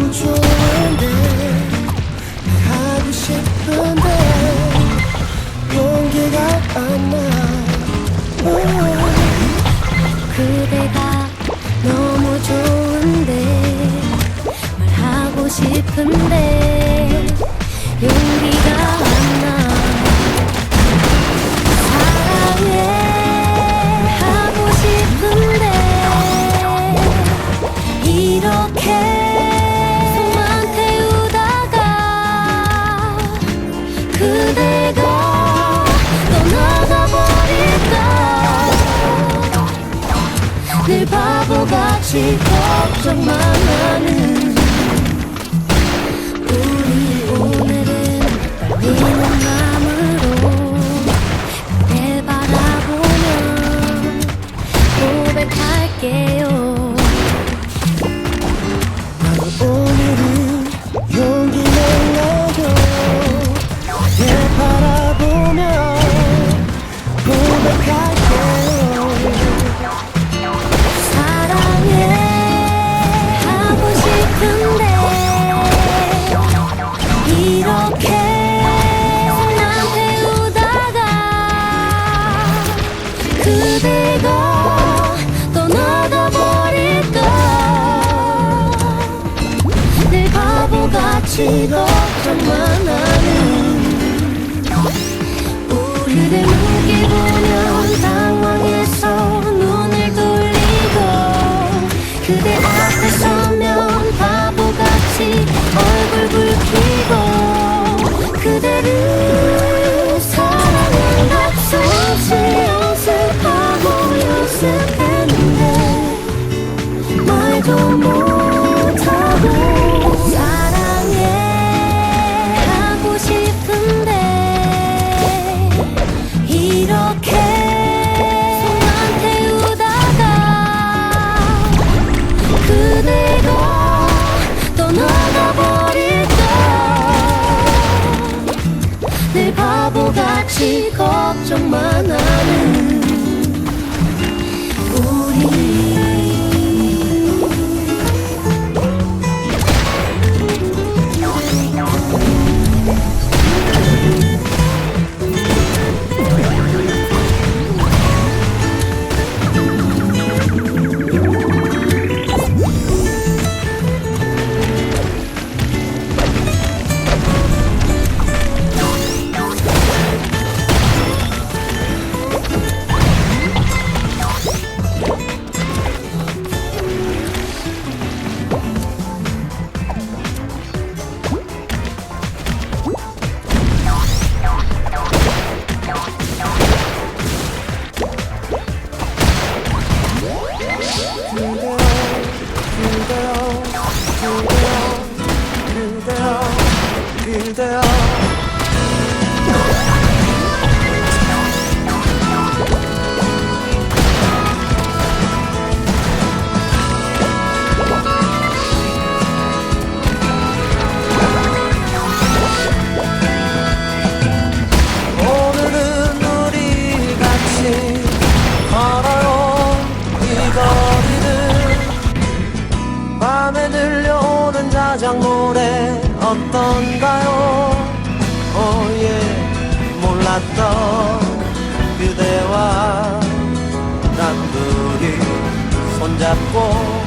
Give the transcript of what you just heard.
너무 좋은데 하고 싶은데 용기가 안나. 그대가 너무 좋은데 말하고 싶은데. 같이 걱정만 하는 우리 오늘은 빨리 만나 눈을 돌리고 그대 앞에서 my 그대여 오늘은 우리 같이 걸어온 이 거리는 밤에 들려오는 자작 노래 어떤가요? 만났던 그대와 난 둘이 손잡고